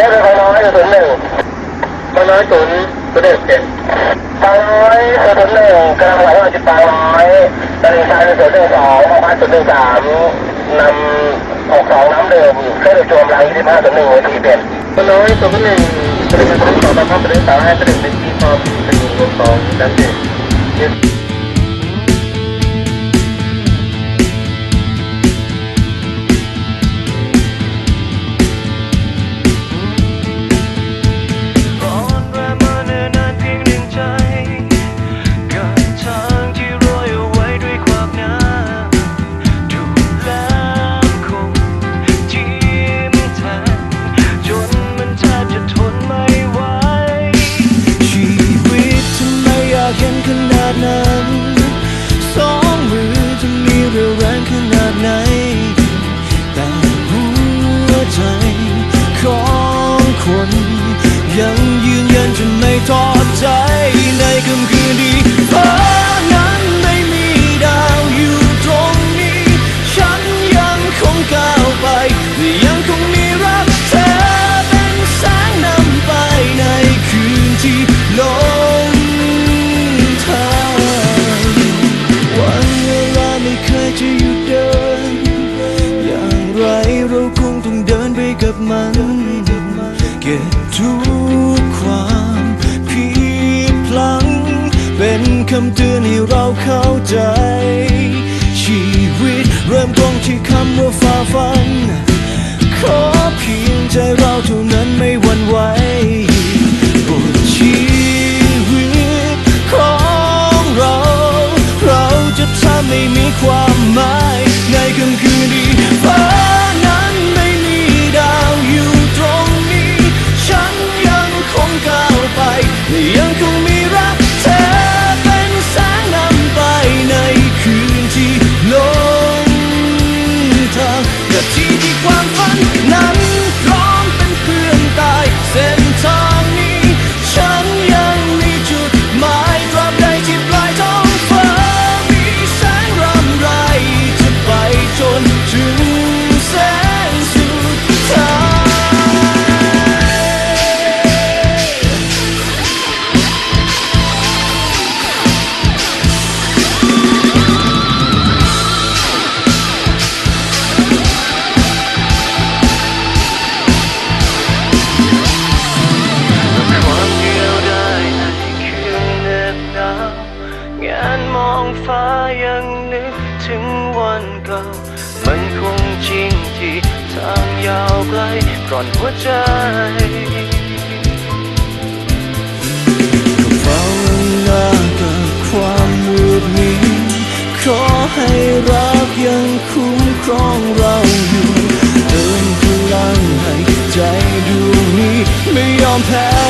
ได้เป็น้อยศูนย์หนึ่งคนน้อยศูนย์ศูนย์หนึ่งเจ็ดบางน้อยศูนย์หนึ่งกำลังไหลมาจุดบางน้อยตลิ่งชันศูนย์หนึ่งสองพอพันศูนย์หนึ่งสามนำหกสองน้ำเดิมเครื่องดื่มชูกำลังยี่สิบห้าศูนย์หนึ่งเวทีเปลี่ยนคนน้อยศูนย์หนึ่งตลิ่งชันศูนย์สองตามพันศูนย์หนึ่งสามให้ตลิ่งเป็นที่พอสี่รวมสองดันเจ็ด เข้าใจ ชีวิตเริ่มต้นที่คำว่าฝ่าฟัน ขอเพียงใจเราเท่านั้นไม่หวั่นไหวบทชีวิตของเรา เราจะทำไม่มีความ ฟ้ายังนึกถึงวันเก่า มันคงจริงที่ทางยาวไกลกร่อนหัวใจเฝ้าหน้ากับความมืดมิดขอให้รักยังคุ้มครองเราอยู่เติมพลังให้ใจดวงนี้ไม่ยอมแพ้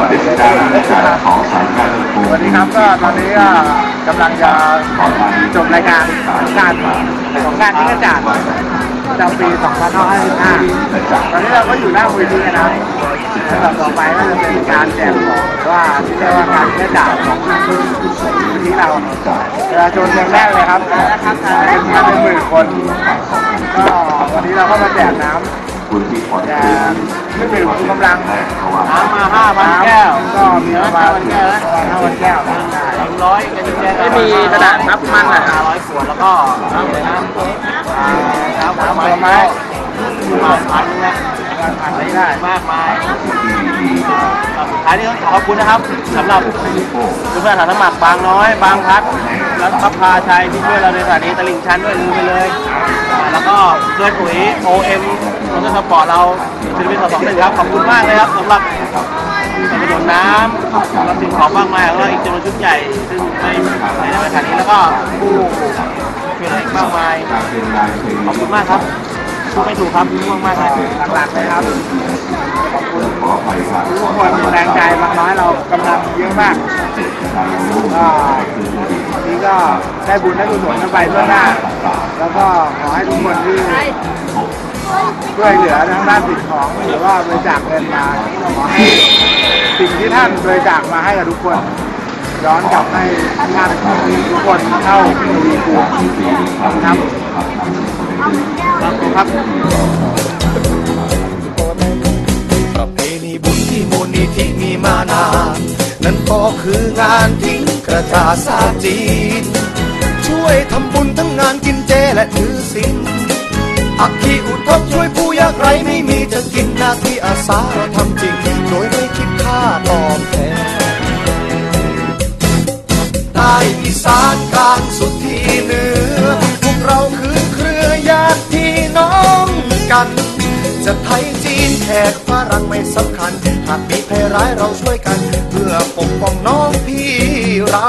สำหรับกิจการการของสายการสวัสดีครับก็ตอนนี้ก็กำลังจะจบรายการของการของการที่กระจาดประจำปี 2555 ตอนนี้เราก็อยู่หน้าเวทีกันนะลำดับต่อไปก็จะเป็นการแจกของหรือว่าที่เรียกว่าการแค่จ่ายของที่เราประชาชนเมืองแรกเลยครับเป็นมาเป็นหมื่นคนก็วันนี้เราก็มาแจกน้ำ คุณที่ขอแจเชิญกเครื่องดื่มชูกำลังเพราะว่าน้ำมาห้าพันแก้ว ก็มีประมาณห้าพันแก้วสองร้อยไม่มีกระดาษนับมันอะห้าร้อยขวดแล้วก็น้ำน้ำน้ำผลไม้มาพันนะพันไม่ได้มากมายท้ายนี้ต้องขอขอบคุณนะครับสำหรับเพื่อนๆอาสาสมัครบางน้อย บางพัดแล้วก็พาชัยที่ช่วยเราในสถานีตลิ่งชันด้วยลืมไปเลยอ่าแล้วก็เพื่อนปุ๋ย OM รถ สปอร์ตเราศิลปินสองหนึ่งครับขอบคุณมากเลยครับสำหรับสนับสนุนน้ำรับสิ่งของมากมายแล้วก็อีกจำนวนชุดใหญ่ซึ่งไม่ในในขณะนี้แล้วก็ผู้ช่วยเหลืออีกมากมายขอบคุณมากครับ พูดไม่ถูกครับขอบคุณมากๆเลยหลักๆเลยครับขออภัยครับทุกคนมีแรงใจบางน้อยเรากำลังเยอะมากก็นี้ก็ได้บุญได้กุศลกันไปเพื่อหน้า แล้วก็ขอให้ทุกคนที่ช่วยเหลือทางด้านสิ่งของหรือว่าบริจาคเงินมาขอให้สิ่งที่ท่านบริจาคมาให้กับทุกคนย้อนกลับให้ท่านทุกคนเข้าทวีคูณครับ ครับประเพณีบุญที่มูลนิธิมีมานาน นั่นก็คืองานทิ้งกระจาสาจีน ช่วยทำบุญทั้งงานกินเจและถือศีลอักขีอุทกช่วยผู้ยากไร้ไม่มีจะกินหน้าที่อาสาเราทำจริง โดยไม่คิดค่าตอบแทนใต้อีสานกลางสุด จะไทยจีนแขกฝรั่งไม่สำคัญ หากมีภัยร้ายเราช่วยกัน เพื่อปกป้องน้องพี่เรา